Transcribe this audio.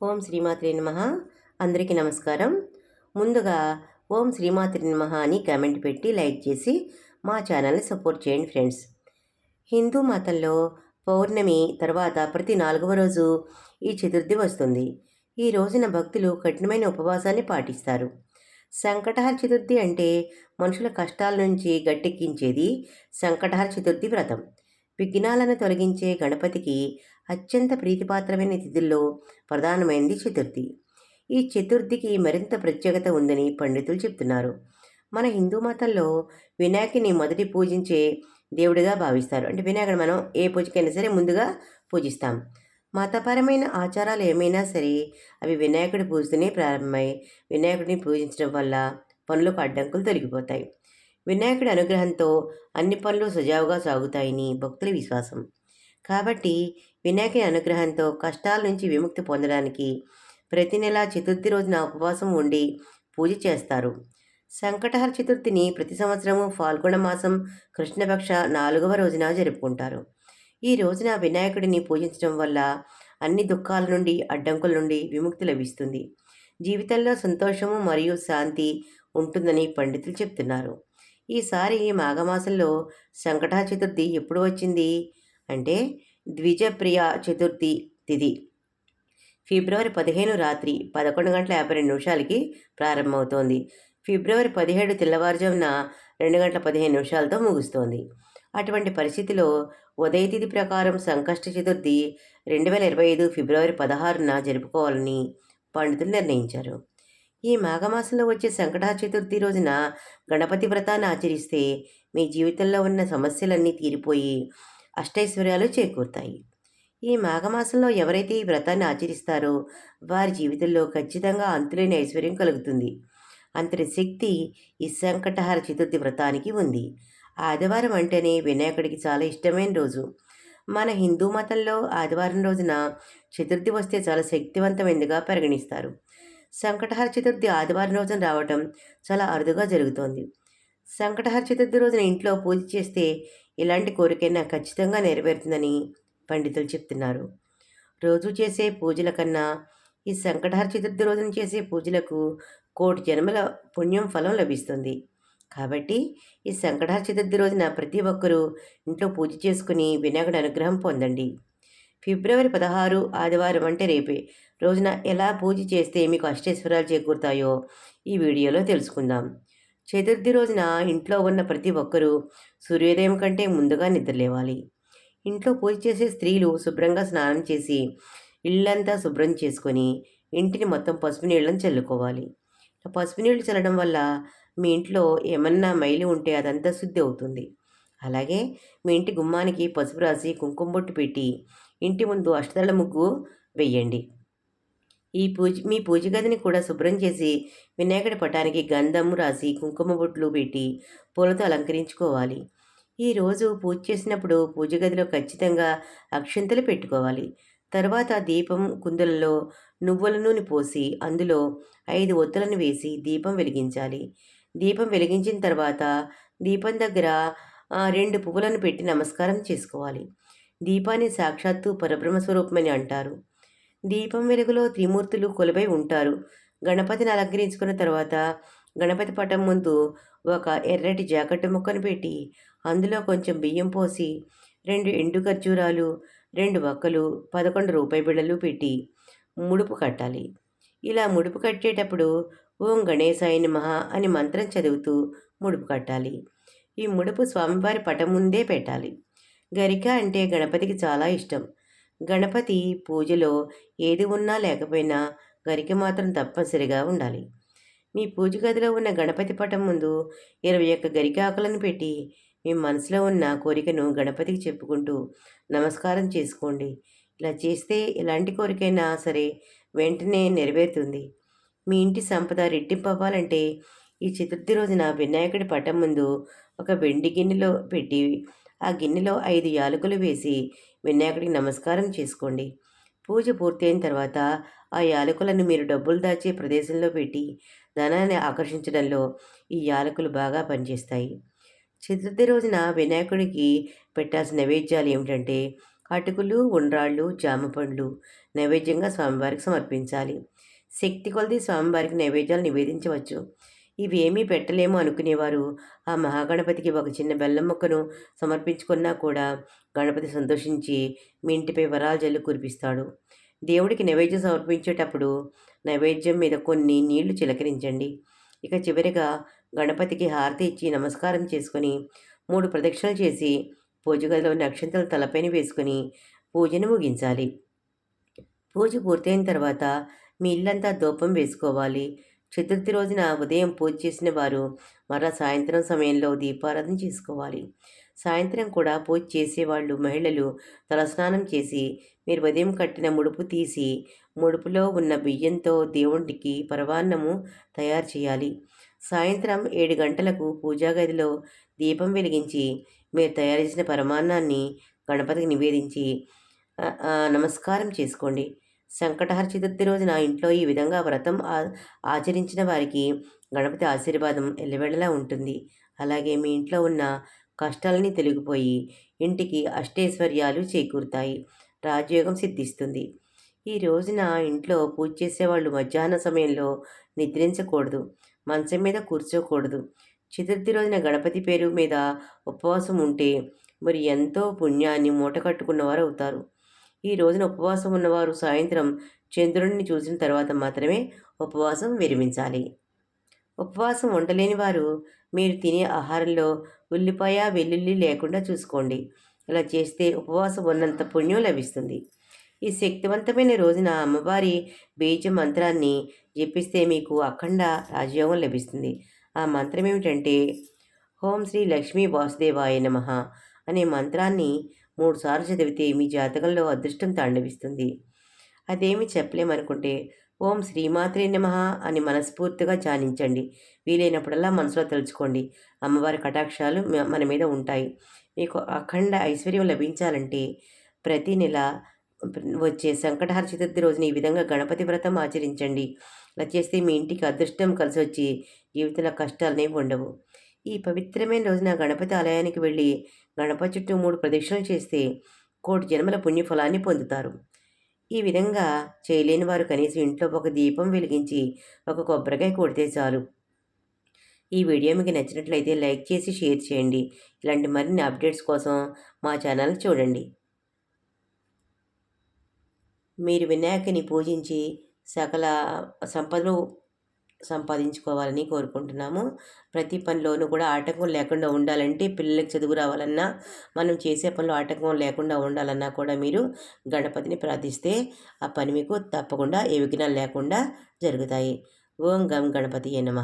ఓం శ్రీమాత్రి నమ. అందరికీ నమస్కారం. ముందుగా ఓం శ్రీమాత్రి నమ అని కామెంట్ పెట్టి లైక్ చేసి మా ఛానల్ని సపోర్ట్ చేయండి ఫ్రెండ్స్. హిందూ మతంలో పౌర్ణమి తర్వాత ప్రతి నాలుగవ రోజు ఈ చతుర్థి వస్తుంది. ఈ రోజున భక్తులు కఠినమైన ఉపవాసాన్ని పాటిస్తారు. సంకటహర చతుర్థి అంటే మనుషుల కష్టాల నుంచి గట్టెక్కించేది సంకటహర చతుర్థి వ్రతం. విఘ్నాలను తొలగించే గణపతికి అత్యంత ప్రీతిపాత్రమైన తిథుల్లో ప్రధానమైనది చతుర్థి. ఈ చతుర్థికి మరింత ప్రత్యేకత ఉందని పండితులు చెప్తున్నారు. మన హిందూ మతంలో వినాయకుని మొదటి పూజించే దేవుడిగా భావిస్తారు. అంటే వినాయకుడు మనం ఏ పూజకైనా సరే ముందుగా పూజిస్తాం. మతపరమైన ఆచారాలు ఏమైనా సరే అవి వినాయకుడి పూజతోనే ప్రారంభమై వినాయకుడిని పూజించడం వల్ల పనులకు అడ్డంకులు తొలగిపోతాయి. వినాయకుడి అనుగ్రహంతో అన్ని పనులు సజావుగా సాగుతాయని భక్తుల విశ్వాసం. కాబట్టి వినాయకుని అనుగ్రహంతో కష్టాల నుంచి విముక్తి పొందడానికి ప్రతి నెల చతుర్థి రోజున ఉపవాసం ఉండి పూజ చేస్తారు. సంకటహర చతుర్థిని ప్రతి సంవత్సరము ఫాల్గుణ మాసం కృష్ణపక్ష నాలుగవ రోజున జరుపుకుంటారు. ఈ రోజున వినాయకుడిని పూజించడం వల్ల అన్ని దుఃఖాల నుండి అడ్డంకుల నుండి విముక్తి లభిస్తుంది. జీవితంలో సంతోషము మరియు శాంతి ఉంటుందని పండితులు చెప్తున్నారు. ఈసారి మాఘమాసంలో సంకటహర చతుర్థి ఎప్పుడు వచ్చింది? అంటే ద్విజప్రియ చతుర్థి తిథి ఫిబ్రవరి పదిహేను రాత్రి పదకొండు గంటల యాభై రెండు నిమిషాలకి ప్రారంభమవుతోంది. ఫిబ్రవరి పదిహేడు తెల్లవారుజామున రెండు గంటల పదిహేను నిమిషాలతో ముగుస్తోంది. అటువంటి పరిస్థితిలో ఉదయతిథి ప్రకారం సంకష్ట చతుర్థి రెండు వేల ఇరవై ఐదు ఫిబ్రవరి పదహారున జరుపుకోవాలని పండితులు నిర్ణయించారు. ఈ మాఘమాసంలో వచ్చే సంకట చతుర్థి రోజున గణపతి వ్రతాన్ని ఆచరిస్తే మీ జీవితంలో ఉన్న సమస్యలన్నీ తీరిపోయి అష్టైశ్వర్యాలు చేకూరుతాయి. ఈ మాఘమాసంలో ఎవరైతే ఈ వ్రతాన్ని ఆచరిస్తారో వారి జీవితంలో ఖచ్చితంగా అంతులేని ఐశ్వర్యం కలుగుతుంది. అంతటి శక్తి ఈ సంకటహార చతుర్థి వ్రతానికి ఉంది. ఆదివారం అంటేనే వినాయకుడికి చాలా ఇష్టమైన రోజు. మన హిందూ మతంలో ఆదివారం రోజున చతుర్థి వస్తే చాలా శక్తివంతమైనదిగా పరిగణిస్తారు. సంకటహార చతుర్థి ఆదివారం రోజున రావటం చాలా అరుదుగా జరుగుతోంది. సంకటహార చతుర్థి రోజున ఇంట్లో పూజ చేస్తే ఇలాంటి కోరికైనా ఖచ్చితంగా నెరవేరుతుందని పండితులు చెప్తున్నారు. రోజు చేసే పూజల కన్నా ఈ సంకటహర చతుర్థి రోజున చేసే పూజలకు కోటి జన్మల పుణ్యం ఫలం లభిస్తుంది. కాబట్టి ఈ సంకటహర చతుర్థి రోజున ప్రతి ఒక్కరూ ఇంట్లో పూజ చేసుకుని వినాయకుడి అనుగ్రహం పొందండి. ఫిబ్రవరి పదహారు ఆదివారం అంటే రేపే. రోజున ఎలా పూజ చేస్తే మీకు అష్టేశ్వరాలు చేకూరుతాయో ఈ వీడియోలో తెలుసుకుందాం. చతుర్థి రోజున ఇంట్లో ఉన్న ప్రతి ఒక్కరూ సూర్యోదయం కంటే ముందుగా నిద్రలేవాలి. ఇంట్లో పూజ చేసే స్త్రీలు శుభ్రంగా స్నానం చేసి ఇళ్ళంతా శుభ్రం చేసుకొని ఇంటిని మొత్తం పసుపు నీళ్ళని చల్లుకోవాలి. పసుపు నీళ్ళు చల్లడం వల్ల మీ ఇంట్లో ఏమన్నా మైలి ఉంటే అదంతా శుద్ధి అవుతుంది. అలాగే మీ ఇంటి గుమ్మానికి పసుపు రాసి కుంకుమ బొట్టు పెట్టి ఇంటి ముందు అష్టదళ ముగ్గు వెయ్యండి ఈ పూజ మీ పూజ గదిని కూడా శుభ్రం చేసి వినాయకుడి పటానికి గంధము రాసి కుంకుమ బొట్లు పెట్టి పూలతో అలంకరించుకోవాలి. ఈరోజు పూజ చేసినప్పుడు పూజ గదిలో ఖచ్చితంగా అక్షంతలు పెట్టుకోవాలి. తర్వాత దీపం కుందులలో నువ్వుల నూనె పోసి అందులో ఐదు ఒత్తులను వేసి దీపం వెలిగించాలి. దీపం వెలిగించిన తర్వాత దీపం దగ్గర రెండు పువ్వులను పెట్టి నమస్కారం చేసుకోవాలి. దీపాన్ని సాక్షాత్తు పరబ్రహ్మ స్వరూపమని అంటారు. దీపం వెలుగులో త్రిమూర్తులు కొలువై ఉంటారు. గణపతిని అలంకరించుకున్న తర్వాత గణపతి పటం ముందు ఒక ఎర్రటి జాకెట్ ముక్కను పెట్టి అందులో కొంచెం బియ్యం పోసి రెండు ఎండు ఖర్జూరాలు రెండు వక్కలు పదకొండు రూపాయి బిళ్ళలు పెట్టి ముడుపు కట్టాలి. ఇలా ముడుపు కట్టేటప్పుడు ఓం గణేశాయ మహా అని మంత్రం చదువుతూ ముడుపు కట్టాలి. ఈ ముడుపు స్వామివారి పటం ముందే పెట్టాలి. గరిక అంటే గణపతికి చాలా ఇష్టం. గణపతి పూజలో ఏది ఉన్నా లేకపోయినా గరిక మాత్రం తప్పనిసరిగా ఉండాలి. మీ పూజ గదిలో ఉన్న గణపతి పటం ముందు ఇరవై ఒక్క గరికాకులను పెట్టి మీ మనసులో ఉన్న కోరికను గణపతికి చెప్పుకుంటూ నమస్కారం చేసుకోండి. ఇలా చేస్తే ఎలాంటి కోరికైనా సరే వెంటనే నెరవేరుతుంది. మీ ఇంటి సంపద రెట్టింపు అవ్వాలంటే ఈ చతుర్థి రోజున వినాయకుడి పటం ముందు ఒక వెండి గిన్నెలో పెట్టి ఆ గిన్నెలో ఐదు యాలకులు వేసి వినాయకుడికి నమస్కారం చేసుకోండి. పూజ పూర్తయిన తర్వాత ఆ యాలకులను మీరు డబ్బులు దాచే ప్రదేశంలో పెట్టి ధనాన్ని ఆకర్షించడంలో ఈ యాలకులు బాగా పనిచేస్తాయి. చతుర్థి రోజున వినాయకుడికి పెట్టాల్సిన నైవేద్యాలు ఏమిటంటే అటుకులు ఉండ్రాళ్ళు జామ పండ్లు నైవేద్యంగా స్వామివారికి సమర్పించాలి. శక్తి కొలది స్వామివారికి నైవేద్యాలు నివేదించవచ్చు. ఇవేమీ పెట్టలేము అనుకునేవారు. ఆ మహాగణపతికి ఒక చిన్న బెల్లం ముక్కను సమర్పించుకున్నా కూడా గణపతి సంతోషించి మీ ఇంటిపై వరాలు జల్లు కురిపిస్తాడు. దేవుడికి నైవేద్యం సమర్పించేటప్పుడు నైవేద్యం మీద కొన్ని నీళ్ళు చిలకరించండి. ఇక చివరిగా గణపతికి హారతి ఇచ్చి నమస్కారం చేసుకొని మూడు ప్రదక్షిణలు చేసి పూజగదిలో నక్షత్రాలు తలపైన వేసుకొని పూజను ముగించాలి. పూజ పూర్తయిన తర్వాత మీ ఇల్లంతా దూపం వేసుకోవాలి. చతుర్థి రోజున ఉదయం పూజ చేసిన వారు మరలా సాయంత్రం సమయంలో దీపారాధన చేసుకోవాలి. సాయంత్రం కూడా పూజ చేసేవాళ్ళు మహిళలు తలస్నానం చేసి మీరు ఉదయం కట్టిన ముడుపు తీసి ముడుపులో ఉన్న బియ్యంతో దేవుడికి పరవాన్నము తయారు చేయాలి. సాయంత్రం ఏడు గంటలకు పూజా గదిలో దీపం వెలిగించి మీరు తయారు చేసిన పరమాన్నాన్ని గణపతికి నివేదించి నమస్కారం చేసుకోండి. సంకటహర చతుర్థి రోజున ఇంట్లో ఈ విధంగా వ్రతం ఆచరించిన వారికి గణపతి ఆశీర్వాదం ఎల్లవెళ్ళలా ఉంటుంది. అలాగే మీ ఇంట్లో ఉన్న కష్టాలని తొలగిపోయి ఇంటికి అష్టైశ్వర్యాలు చేకూరుతాయి. రాజయోగం సిద్ధిస్తుంది. ఈ రోజున ఇంట్లో పూజ చేసేవాళ్ళు మధ్యాహ్న సమయంలో నిద్రించకూడదు. మంచం మీద కూర్చోకూడదు. చతుర్థి రోజున గణపతి పేరు మీద ఉపవాసం ఉంటే మరి ఎంతో పుణ్యాన్ని మూట కట్టుకున్నవారు అవుతారు ఈ రోజున ఉపవాసం ఉన్నవారు సాయంత్రం చంద్రుడిని చూసిన తర్వాత మాత్రమే ఉపవాసం విరమించాలి. ఉపవాసం ఉండలేని వారు మీరు తినే ఆహారంలో ఉల్లిపాయ వెల్లుల్లి లేకుండా చూసుకోండి. ఇలా చేస్తే ఉపవాసం ఉన్నంత పుణ్యం లభిస్తుంది. ఈ శక్తివంతమైన రోజున అమ్మవారి బీజ మంత్రాన్ని జపిస్తే మీకు అఖండ రాజయోగం లభిస్తుంది. ఆ మంత్రం ఏమిటంటే హోం శ్రీ లక్ష్మీ వాసుదేవాయ నమ అనే మంత్రాన్ని మూడుసార్లు చదివితే మీ జాతకంలో అదృష్టం తాండవిస్తుంది. అదేమి చెప్పలేమనుకుంటే ఓం శ్రీమాత్రే నమ అని మనస్ఫూర్తిగా ధ్యానించండి. వీలైనప్పుడల్లా మనసులో తలుచుకోండి అమ్మవారి కటాక్షాలు మన మీద ఉంటాయి. మీకు అఖండ ఐశ్వర్యం లభించాలంటే ప్రతి నెల వచ్చే సంకటహార చతుర్థి రోజున ఈ విధంగా గణపతి వ్రతం ఆచరించండి. అలా చేస్తే మీ ఇంటికి అదృష్టం కలిసి వచ్చి జీవితంలో కష్టాలనేవి ఉండవు. ఈ పవిత్రమైన రోజున గణపతి ఆలయానికి వెళ్ళి గణపతి చుట్టూ మూడు ప్రదక్షిణలు చేస్తే కోటి జన్మల పుణ్యఫలాన్ని పొందుతారు. ఈ విధంగా చేయలేని వారు కనీసం ఇంట్లో ఒక దీపం వెలిగించి ఒక కొబ్బరికాయ కొడితే చాలు. ఈ వీడియో మీకు నచ్చినట్లయితే లైక్ చేసి షేర్ చేయండి. ఇలాంటి మరిన్ని అప్డేట్స్ కోసం మా ఛానల్ చూడండి. మీరు వినాయకుని పూజించి సకల సంపదలు సంపాదించుకోవాలని కోరుకుంటున్నాము. ప్రతి పనిలోనూ కూడా ఆటంకం లేకుండా ఉండాలంటే పిల్లలకి చదువు రావాలన్నా మనం చేసే పనిలో ఆటంకం లేకుండా ఉండాలన్నా కూడా మీరు గణపతిని ప్రార్థిస్తే ఆ పని మీకు తప్పకుండా ఏ విఘ్నాలు లేకుండా జరుగుతాయి. ఓం గం గణపతి నమ.